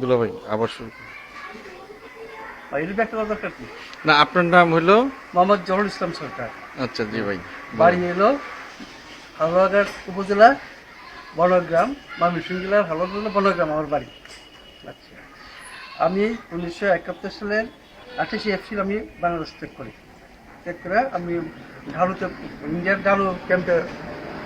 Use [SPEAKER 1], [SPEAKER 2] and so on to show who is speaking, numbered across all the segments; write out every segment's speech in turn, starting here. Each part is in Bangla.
[SPEAKER 1] দুলাভাই আবার শুরু না আপনার নাম হলো
[SPEAKER 2] মোহাম্মদ জহুরুল ইসলাম সরকার।
[SPEAKER 1] আচ্ছা জি ভাই
[SPEAKER 2] বাড়ি এলো হালুয়াঘাট উপজেলা বনগ্রাম ময়মনসিংহ জেলার হালুয়া বনগ্রাম আমার বাড়ি। আচ্ছা। আমি উনিশশো একাত্তর সালের আঠাশে এপ্রিল আমি বাংলাদেশ ত্যাগ করি। ত্যাগ করে আমি ঢালুতে ইন্ডিয়ার ঢালু ক্যাম্পে।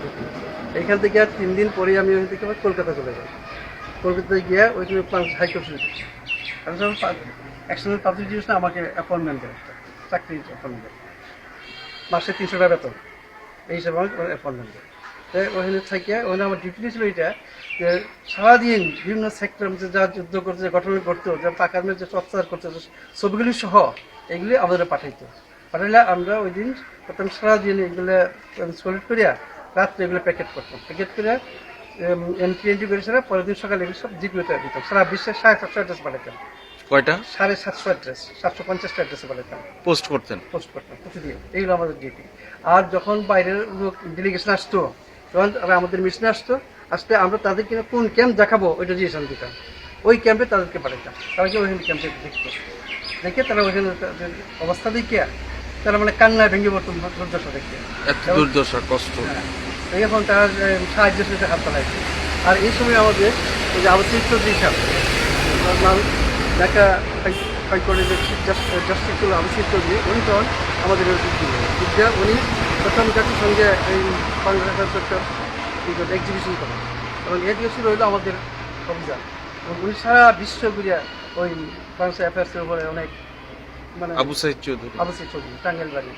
[SPEAKER 2] ঢুকি। এইখান থেকে আর তিন দিন পরে আমি ওইখান থেকে কলকাতা চলে যাই। কলকাতায় গিয়ে ওইখানে হাইকোর্ট একসঙ্গে পাবলিক ডিভিশনে আমাকে অ্যাপয়েন্টমেন্ট দেয়। চাকরির অ্যাপয়েন্টমেন্ট মাসে তিনশো টাকা বেতন। এই হিসাবে আমাকে অ্যাপয়েন্টমেন্ট দেয়। তো ওখানে থাকিয়ে ওখানে আমার ডিউটি ছিল এটা যে সারাদিন বিভিন্ন সেক্টর মধ্যে যা যুদ্ধ করতে গঠন করতো যা টাকার মধ্যে অত্যাচার করতো সবগুলি সহ এগুলি আমাদের পাঠাইতো। পাঠাইলে আমরা ওই দিন প্রথম সারাদিন এগুলো সলিড করিয়া রাত্রে এগুলো প্যাকেট করতাম। প্যাকেট করে এন্ট্রি এন্ট্রি করে সেটা পরের দিন সকালে সব জিপিওতে দিতাম। সারা বিশ্বের সাড়ে সাতশো অ্যাড্রেস পাঠাইতাম
[SPEAKER 1] কয়টা?
[SPEAKER 2] সাড়ে সাতশো অ্যাড্রেস সাতশো পঞ্চাশটা অ্যাড্রেসে পাঠাইতাম
[SPEAKER 1] পোস্ট করতেন?
[SPEAKER 2] পোস্ট করতাম প্রতিদিন। এইগুলো আমাদের ডিউটি আর যখন বাইরের লোক ডেলিগেশন আসতো তখন আমাদের মিশনে আসতো আসতে আমরা তাদেরকে কোন ক্যাম্প দেখাবো ওইটা ডিসিশন দিতাম। ওই ক্যাম্পে তাদেরকে পাঠাইতাম। তারা কি ওইখানে ক্যাম্পে দেখতো? দেখে তারা ওইখানে তাদের অবস্থা দেখে তারা মানে কান্নায় ভেঙে পড়তো দুর্দশা দেখে
[SPEAKER 1] দুর্দশা কষ্ট।
[SPEAKER 2] হ্যাঁ। এখন তারা সাহায্য সাথে হাত পাঠাইছে আর এই সময় আমাদের ওই যে আবাসিক চৌধুরী সাহেব ঢাকা যে জাস্টিস ছিল আবাসিক চৌধুরী উনি তখন আমাদের বিদ্যা উনি প্রথম জাতির সঙ্গে এই একটা এক্সিবিশন করেন এবং এটি ছিল হইল আমাদের অভিযান। এবং উনি সারা বিশ্ব ঘুরিয়া ওই বাংলাদেশ অ্যাফেয়ার্সের উপরে অনেক মানে
[SPEAKER 1] আবু সাইদ চৌধুরী।
[SPEAKER 2] আবাসিক চৌধুরী টাঙ্গাইল বাড়ি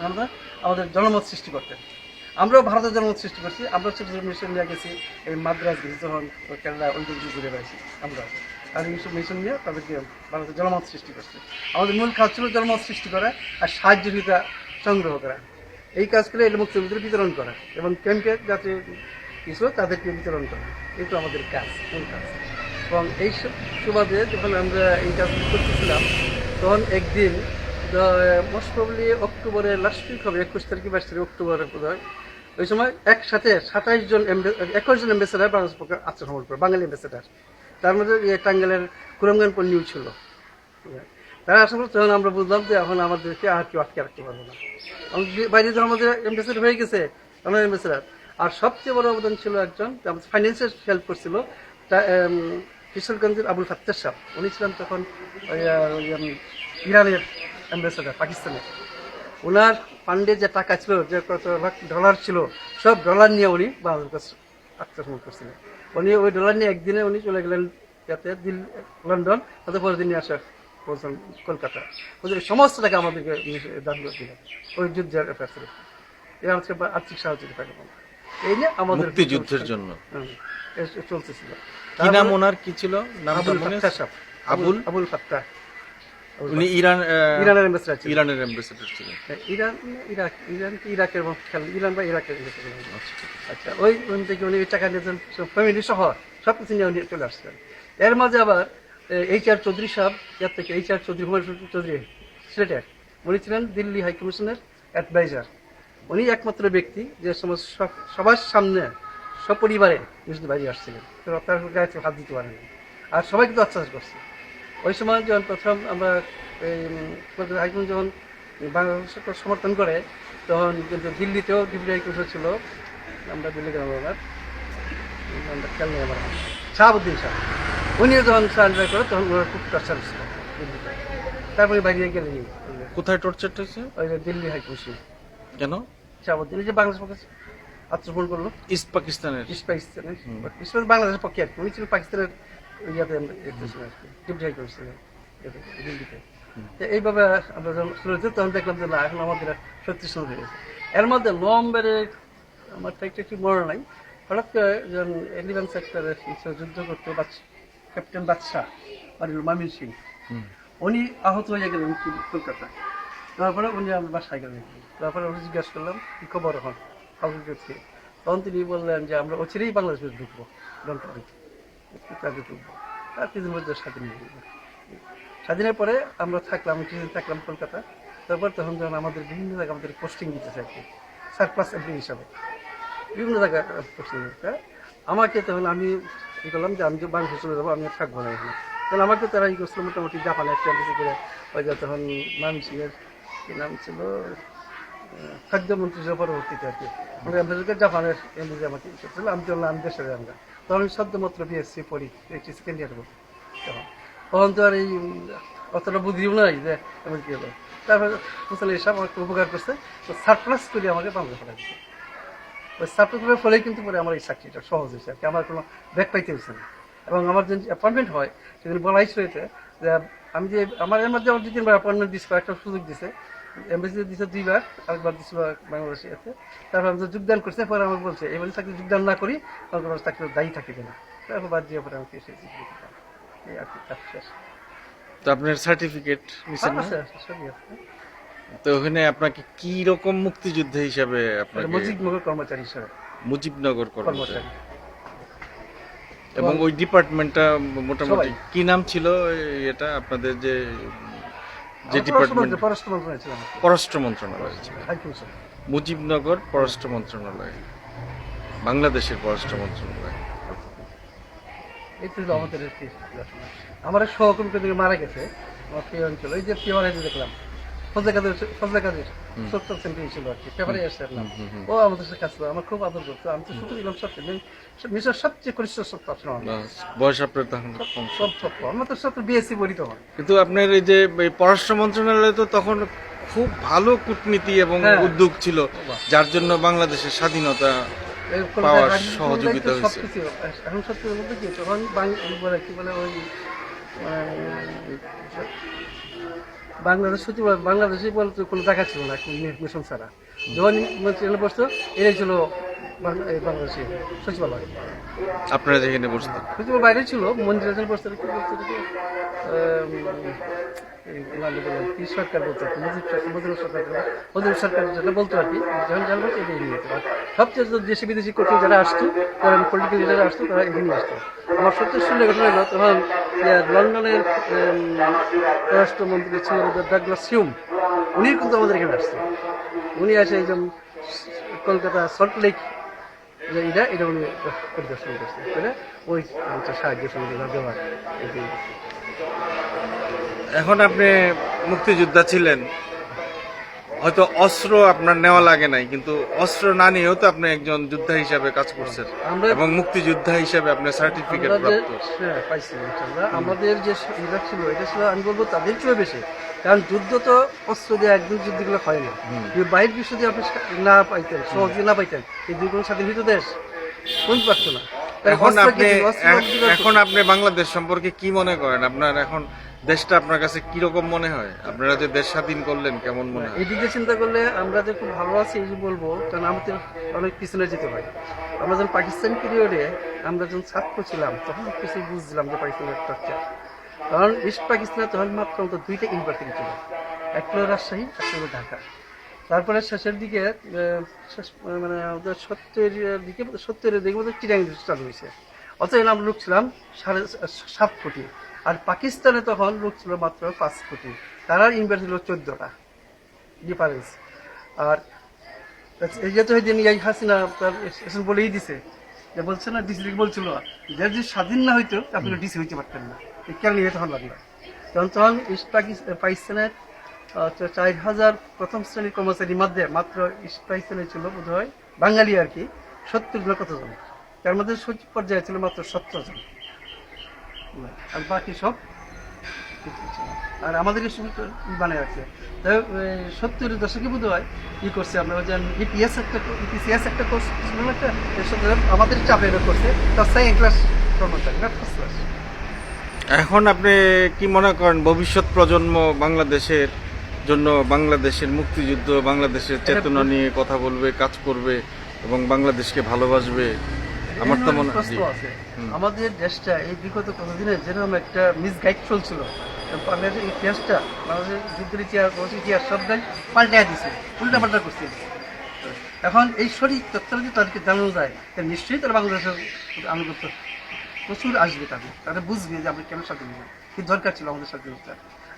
[SPEAKER 2] আমরা আমাদের জনমত সৃষ্টি করতেন। আমরাও ভারতের জনমত সৃষ্টি করছি। আমরা ছোট ছোট মিশন নিয়ে গেছি, এই মাদ্রাস যখন কেরালা, ওই দিকে ঘুরে বেড়াইছি আমরা। আর এইসব মিশন নিয়ে তাদেরকে ভারতের জনমত সৃষ্টি করছে। আমাদের মূল কাজ ছিল জনমত সৃষ্টি করা আর সাহায্যবিতা সংগ্রহ করা। এই কাজ করে এর মুক্তিযুদ্ধের বিতরণ করা এবং ক্যাম্পে যাতে কিছু তাদেরকে বিতরণ করা। এই তো আমাদের কাজ, মূল কাজ। এবং এই সু- সুবাদে যখন আমরা এই কাজগুলো করতেছিলাম, তখন একদিন মোস্ট প্রবলি অক্টোবরের লাস্ট উইক হবে একুশ তারিখ, বাইশ তারিখ অক্টোবরের বোধ হয় ওই সময় একসাথে সাতাইশ জন একুশ জন অ্যাম্বাসেডার বাংলাদেশ পক্ষে আত্মসমর্পণ করে বাঙালি অ্যাম্বাসেডার তার মধ্যে এই টাঙ্গাইলের কুরমগান পন্নিও ছিল। তারা আসলে তখন আমরা বুঝলাম যে এখন আমাদেরকে আর কেউ আটকে রাখতে পারব না। বাইরে যখন আমাদের অ্যাম্বাসেডার হয়ে গেছে আমার অ্যাম্বাসেডার আর সবচেয়ে বড় অবদান ছিল একজন ফাইন্যান্সিয়াল হেল্প করছিল কিশোরগঞ্জের আবুল ফাত্তার সাহ উনি ছিলেন তখন ইরানের অ্যাম্বাসেডার পাকিস্তানের ওনার ফান্ডে যে টাকা ছিল যে কত লাখ ডলার ছিল সব ডলার নিয়ে উনি বাংলাদেশ কাছে আত্মসমর্পণ করছিলেন। উনি ওই ডলার নিয়ে একদিনে উনি চলে গেলেন যাতে দিল্লি লন্ডন তাদের পরের দিনে আসা পৌঁছান কলকাতা। ওদের সমস্ত টাকা আমাদেরকে দান করে দিলেন ওই যুদ্ধের ব্যাপারে। এরা হচ্ছে আর্থিক সাহায্য টাকা এই নিয়ে আমাদের
[SPEAKER 1] মুক্তিযুদ্ধের জন্য।
[SPEAKER 2] চলতেছিল।
[SPEAKER 1] কি নাম ওনার? কি ছিল? নামটা
[SPEAKER 2] আবুল?
[SPEAKER 1] Abul
[SPEAKER 2] Abul Fattah.
[SPEAKER 1] উনি ইরান
[SPEAKER 2] ইরানের অ্যাম্বাসেডার ছিলেন।
[SPEAKER 1] ইরানের অ্যাম্বাসেডর ছিলেন।
[SPEAKER 2] ইরান ইরাক ইরান কি ইরাকের খেল? ইরান বা ইরাকের
[SPEAKER 1] আচ্ছা।
[SPEAKER 2] আচ্ছা ওই ওই থেকে উনি টাকা নিয়েছেন ফ্যামিলি সহ সব কিছু নিয়ে উনি চলে আসছেন। এর মাঝে আবার এইচ আর চৌধুরী সাহেব ইয়ার থেকে এইচ আর চৌধুরী হুমায়ুন চৌধুরী সিলেটের। উনি ছিলেন দিল্লি হাই কমিশনের অ্যাডভাইজার উনি একমাত্র ব্যক্তি যে সমস্ত সবার সামনে সপরিবারে নিজের বাইরে আসছিলেন তার গায়ে হাত দিতে পারেনি। আর সবাই কিন্তু অত্যাচার করছে। ওই সময় যখন প্রথম আমরা হাইকমিশন যখন বাংলাদেশকে সমর্থন করে তখন কিন্তু দিল্লিতেও ডিপুটি হাইকমিশন ছিল আমরা দিল্লি গেলাম আবার। আমরা খেয়াল নেই আমার। শাহাবুদ্দিন শাহ। উনিও যখন সারেন্ডার করে তখন ওনার খুব টর্চার ছিল দিল্লিতে। তারপরে বাইরে গেলেন
[SPEAKER 1] কোথায় টর্চারটা হয়েছে?
[SPEAKER 2] ওই যে দিল্লি হাইকমিশন
[SPEAKER 1] কেন?
[SPEAKER 2] শাহাবুদ্দিন এই যে বাংলাদেশ পক্ষে আত্মসমর্পণ করল।
[SPEAKER 1] ইস্ট পাকিস্তানের।
[SPEAKER 2] ইস্ট পাকিস্তানের। বাংলাদেশের পক্ষে আর কি। উনি ছিল পাকিস্তানের ইয়াতে ডিপুটি হাই কমিশন দিল্লিতে। তো এইভাবে আমরা যখন শুরু হয়েছে তখন দেখলাম যে না এখন আমাদের শক্তিশালী হয়ে গেছে। এর মধ্যে নভেম্বরে আমার তারিখটা ঠিক মনে নাই। হঠাৎ করে যখন এলিভেন সেক্টরে যুদ্ধ করতে ক্যাপ্টেন বাদশাহ আর মামিন সিং উনি আহত হয়ে গেলেন কি- কলকাতায় তারপরে উনি আমার বাসায় গেলেন। তারপরে উনি জিজ্ঞাসা করলাম কি খবর কাউকে তখন তিনি বললেন যে আমরা অচিরেই বাংলাদেশে ঢুকবো। লন্ডনে কাজে ঢুকবো আর কিছুদিন মধ্যে স্বাধীন হয়ে গেল স্বাধীনের পরে আমরা থাকলাম কিছুদিন থাকলাম কলকাতা। তারপর তখন যখন আমাদের বিভিন্ন জায়গায় আমাদের পোস্টিং দিতেছে আর কি সারপ্লাস হিসাবে। বিভিন্ন জায়গায় পোস্টিং দিতে আমাকে তখন আমি ই করলাম যে আমি যে বাংলাদেশে চলে যাব, আমি থাকব না এখানে। তখন আমাকে তারা ই করছিল মোটামুটি জাপানে একটা করে ওই যে তখন মানসিকের কি নাম ছিল? খাদ্যমন্ত্রী হিসেবে পরবর্তীতে আর কি আমেরিকার জাপানের এমবিসি আমাকে করছিল আমি চললাম আমি দেশে আমরা। তখন আমি সদ্যমাত্র বিএসসি পড়ি এইচএস সেকেন্ড ইয়ার তখন তখন তো আর এই অতটা বুদ্ধিও নাই যে আমি কি হলো। তারপরে মুসালি এসব আমাকে উপকার করছে, তো সারপ্লাস করে আমাকে বাংলা পড়া দিচ্ছে ওই সাবটুকুরের ফলে কিন্তু পরে আমার এই চাকরিটা সহজ হয়েছে আর কি। আমার কোনো ব্যাক পাইতে হয়েছে না। এবং আমার যে অ্যাপয়েন্টমেন্ট হয় সেখানে বলা হয়েছে যে আমি যে আমার এর মধ্যে আমার দু তিনবার অ্যাপয়েন্টমেন্ট দিচ্ছে একটা সুযোগ দিছে এমবিসি দিছে দুইবার আরেকবার দিছিল বাংলাদেশে আছে। তারপর আমি যোগদান করছে পরে আমাকে বলছে এবারে চাকরি যোগদান না করি আমাকে আমার চাকরির দায়ী থাকিবে না। তারপর বাদ দিয়ে পরে আমাকে এসে এই আর কি শেষ।
[SPEAKER 1] তো আপনার সার্টিফিকেট নিছেন না?
[SPEAKER 2] আছে।
[SPEAKER 1] তো ওখানে আপনাকে কি রকম মুক্তিযুদ্ধ হিসাবে আপনাকে
[SPEAKER 2] মজিদ মগর কর্মচারী হিসাবে।
[SPEAKER 1] মুজিবনগর কর্মচারী। এবং ওই ডিপার্টমেন্টটা মোটামুটি কি নাম ছিল এটা আপনাদের যে যে ডিপার্টমেন্ট
[SPEAKER 2] পররাষ্ট্র- মন্ত্রণালয়
[SPEAKER 1] মুজিবনগর পররাষ্ট্র মন্ত্রণালয়। বাংলাদেশের পররাষ্ট্র মন্ত্রণালয়।
[SPEAKER 2] তো আমাদের। আমার সহকর্মী মারা গেছে আমার প্রিয় অঞ্চল। এই যে প্রিয় দেখলাম। ফজলে কাদের ফজলে কাদের সত্তর সেন্টি ছিল আর কি। পেপারে এসে দেখলাম ও আমাদের আমার খুব আদর করতো। আমি তো শুধু মিশর সবচেয়ে কনিষ্ঠ
[SPEAKER 1] বয়স আপনার তখন
[SPEAKER 2] সব সত্য আমার তো সত্য বিএসসি পড়ি তখন।
[SPEAKER 1] কিন্তু আপনার এই যে পররাষ্ট্র মন্ত্রণালয়ে তো তখন খুব ভালো কূটনীতি এবং
[SPEAKER 2] হ্যাঁ।
[SPEAKER 1] উদ্যোগ ছিল যার জন্য বাংলাদেশের স্বাধীনতা পাওয়ার সহযোগিতা হয়েছে।
[SPEAKER 2] এখন সত্যি বলতে কি তখন বলে কি বলে ওই মানে, বাংলাদেশ বলে- বাংলাদেশে বলতে কোনো দেখা ছিল না মিশন ছাড়া। যখন ট্রেনে বসতো এটাই ছিল বাংলাদেশে সচিবালয়।
[SPEAKER 1] আপনারা যেখানে বসতেন।
[SPEAKER 2] সচিবালয় বাইরে ছিল মন্দিরে বসতো কি সরকার বলতো মুজিব সরকার মুজিবুর সরকার বলে, মুজিবুর সরকার যেটা বলতো আর যখন জানব এটাই নিয়ে যেত সবচেয়ে দেশি বিদেশি কর্তৃক যারা আসতো যারা পলিটিক্যাল লিডার আসতো তারা এখানে আসতো আমার সবচেয়ে শুনে ঘটনা হলো তখন লন্ডনের পররাষ্ট্রমন্ত্রী ছিল ডাগলাস হিউম উনি কিন্তু আমাদের এখানে আসতো উনি আসে একজন কলকাতা সল্টলেক যে এটা এটা উনি পরিদর্শন করছে। করে ওই সাহায্য সহযোগিতা দেওয়ার।
[SPEAKER 1] এখন আপনি মুক্তিযোদ্ধা ছিলেন। হয়তো অস্ত্র আপনার নেওয়া লাগে নাই কিন্তু অস্ত্র না নিয়েও তো আপনি একজন যোদ্ধা হিসাবে কাজ করছেন। এবং মুক্তিযোদ্ধা হিসাবে আপনার সার্টিফিকেট প্রাপ্ত।
[SPEAKER 2] হ্যাঁ, পাইছি আমাদের যে এটা ছিল এটা ছিল আমি বলব তাদের চেয়েও বেশি। কারণ যুদ্ধ তো অস্ত্র দিয়ে একদিন যুদ্ধগুলো হয় না। যদি বাইরের বিশ্ব দিয়ে আপনি না পাইতেন সহজে না পাইতেন এই দুই কোনো স্বাধীন দেশ কোন পারতো না?
[SPEAKER 1] এখন আপনি এখন আপনি বাংলাদেশ সম্পর্কে কি মনে করেন? আপনার এখন দেশটা আপনার কাছে কীরকম মনে হয়? আপনারা যে দেশ স্বাধীন করলেন, কেমন মনে হয়?
[SPEAKER 2] এদিকে চিন্তা করলে আমরা যে খুব ভালো আছি, এই বলব, কারণ আমাদের অনেক পিছনে যেতে হয়। আমরা যখন পাকিস্তান পিরিয়ডে আমরা যখন ছাত্র ছিলাম, তখন কিছু বুঝছিলাম যে পাকিস্তানের টর্চার কারণ ইস্ট পাকিস্তানে তখন মাত্র অন্তত দুইটা ইউনিভার্সিটি ছিল হলো রাজশাহী হলো ঢাকা। তারপরে শেষের দিকে মানে সত্তরের দিকে সত্তরের দিকে মধ্যে চিরাং চালু হয়েছে। অতএব আমরা লোক ছিলাম সাড়ে সাত কোটি। আর পাকিস্তানে তখন লোক ছিল মাত্র পাঁচ কোটি। তারা ইউনিভার্সিটি ছিল চোদ্দটা ডিফারেন্স আর এই যে তো ওই দিন ইয়াই হাসিনা তার এসেন বলেই দিছে। যে বলছে না ডিসি বলছিল, যে যদি স্বাধীন না হইতো, আপনি ডিসি হইতে পারতেন না। কেন নিয়ে তখন লাগল? তখন তখন ইস্ট পাকিস্তান পাকিস্তানের চার হাজার প্রথম শ্রেণির কর্মচারীর মধ্যে মাত্র ইস্ট পাকিস্তানে ছিল বোধ হয় বাঙালি আর কি, সত্তর জন কতজন? তার মধ্যে সচিব পর্যায়ে ছিল মাত্র সত্তর জন। আর বাকি সব আর আমাদের বানায় রাখছে। হোক, সত্তরের দশকে বোধ হয় ই করছে আমরা যে ইপিএস একটা ইপিসিএস একটা কোর্স একটা? আমাদের চাপে করছে তার সেকেন্ড ক্লাস কর্মচারী না ফার্স্ট ক্লাস
[SPEAKER 1] এখন আপনি কি মনে করেন ভবিষ্যৎ প্রজন্ম বাংলাদেশের জন্য বাংলাদেশের মুক্তিযুদ্ধ বাংলাদেশের চেতনা নিয়ে কথা বলবে কাজ করবে এবং বাংলাদেশকে ভালোবাসবে? আমার তো মনে
[SPEAKER 2] আছে। আমাদের দেশটা এই বিগত কতদিনে যেরকম একটা মিসগাইড চলছিল। বাংলাদেশের ইতিহাসটা বাংলাদেশের যুদ্ধের ইতিহাস বংশের ইতিহাস সব গাই পাল্টাই দিছে উল্টা পাল্টা করছে। এখন এই সঠিক তথ্য যদি তাদেরকে জানানো যায় তাহলে নিশ্চয়ই তারা বাংলাদেশের আনুগত্য প্রচুর আসবে তাদের। তারা বুঝবে যে আমরা কেন স্বাধীন হলাম কি দরকার ছিল আমাদের স্বাধীনতা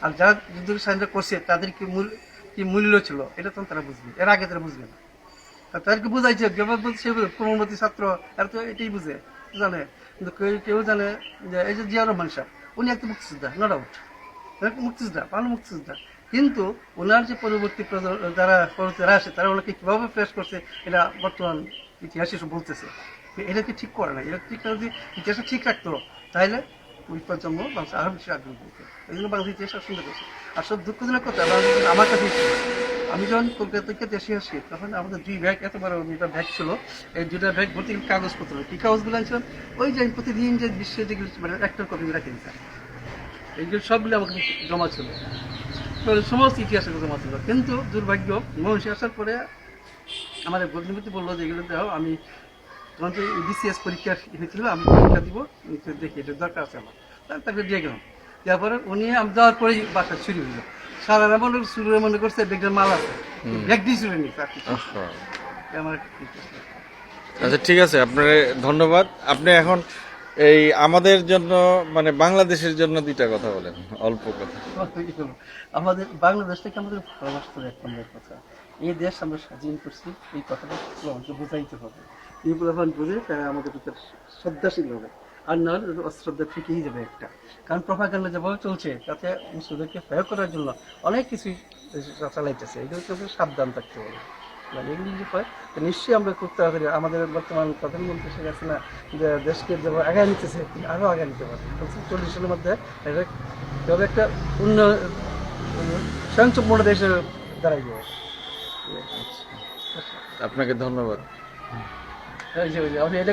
[SPEAKER 2] আর যারা যুদ্ধ স্বাধীনতা করছে তাদের কি মূল কি মূল্য ছিল এটা তখন তারা বুঝবে। এর আগে তারা বুঝবে না। তাদেরকে বোঝাইছে যেভাবে বলছে ছাত্র আর তো এটাই বুঝে, জানে। কিন্তু কেউ কেউ জানে যে এই যে জিয়া রহমান সাহেব, উনি একটা মুক্তিযোদ্ধা নো ডাউট মুক্তিযোদ্ধা, ভালো মুক্তিযোদ্ধা। কিন্তু ওনার যে পরবর্তী যারা পরবর্তীরা আসে, তারা ওনাকে কীভাবে ফেস করছে, এটা বর্তমান ইতিহাসে সব বলতেছে। তো এটা কি ঠিক করে না এটা ঠিক যদি ইতিহাসটা ঠিক রাখতো, তাহলে ওই প্রজন্ম বাংলা আরও বেশি আগ্রহ করতো এই জন্য বাংলা ইতিহাস সুন্দর করছে আর সব দুঃখজনক কথা, বাংলাদেশ আমার কাছে। আমি যখন কলকাতা থেকে দেশে আসি, তখন আমাদের দুই ব্যাগ এত বড় দুইটা ব্যাগ ছিল। এই দুটা ব্যাগ ভর্তি কাগজপত্র। কি কাগজগুলো আনছিলাম? ওই যে আমি প্রতিদিন যে বিশ্বে যেগুলো মানে একটা কপি রাখে দিতাম এইগুলো সবগুলো আমাকে জমা ছিল। তো সমস্ত ইতিহাসের জমা ছিল। কিন্তু দুর্ভাগ্য মহিষী আসার পরে আমার ভগ্নিপতি বলল যে, এগুলো দাও, আমি তখন যে বিসিএস পরীক্ষা হয়েছিল আমি পরীক্ষা দিব দেখি, এটা দরকার আছে আমার। তারপরে দিয়ে গেলাম। দেওয়ার পরে উনি আমি যাওয়ার পরেই বাসা চুরি হইল সারা মনে শুরু মনে করছে ব্যাগের মাল আছে। দিয়ে চুরি নিচ্ছে আর আমার
[SPEAKER 1] আচ্ছা ঠিক আছে আপনার ধন্যবাদ। আপনি এখন এই আমাদের জন্য মানে বাংলাদেশের জন্য দুইটা কথা বলেন অল্প কথা?
[SPEAKER 2] আমাদের বাংলাদেশটাকে আমাদের ভালোবাসতে এক নম্বর কথা? এই দেশ আমরা স্বাধীন করছি এই কথাটা বোঝাইতে হবে। এই প্রধান বুঝে তারা আমাদের শ্রদ্ধাশীল হবে। আর না অশ্রদ্ধা থেকেই যাবে একটা। কারণ প্রভাকাণ্ড যেভাবে চলছে তাতে মুসলিমদেরকে প্রয়োগ করার জন্য অনেক কিছুই চালাইতেছে। এগুলো থেকে সাবধান থাকতে হবে। মানে এগুলি যদি হয় তো নিশ্চয়ই আমরা খুব তাড়াতাড়ি আমাদের বর্তমান প্রধানমন্ত্রী শেখ হাসিনা যে দেশকে যেভাবে আগায় নিতেছে আরও আগায় নিতে পারবে চল্লিশ সালের মধ্যে এটা তবে একটা উন্নয়ন স্বয়ংসম্পূর্ণ দেশে দাঁড়াই যাবে
[SPEAKER 1] আপনাকে ধন্যবাদ।
[SPEAKER 2] আমি এটা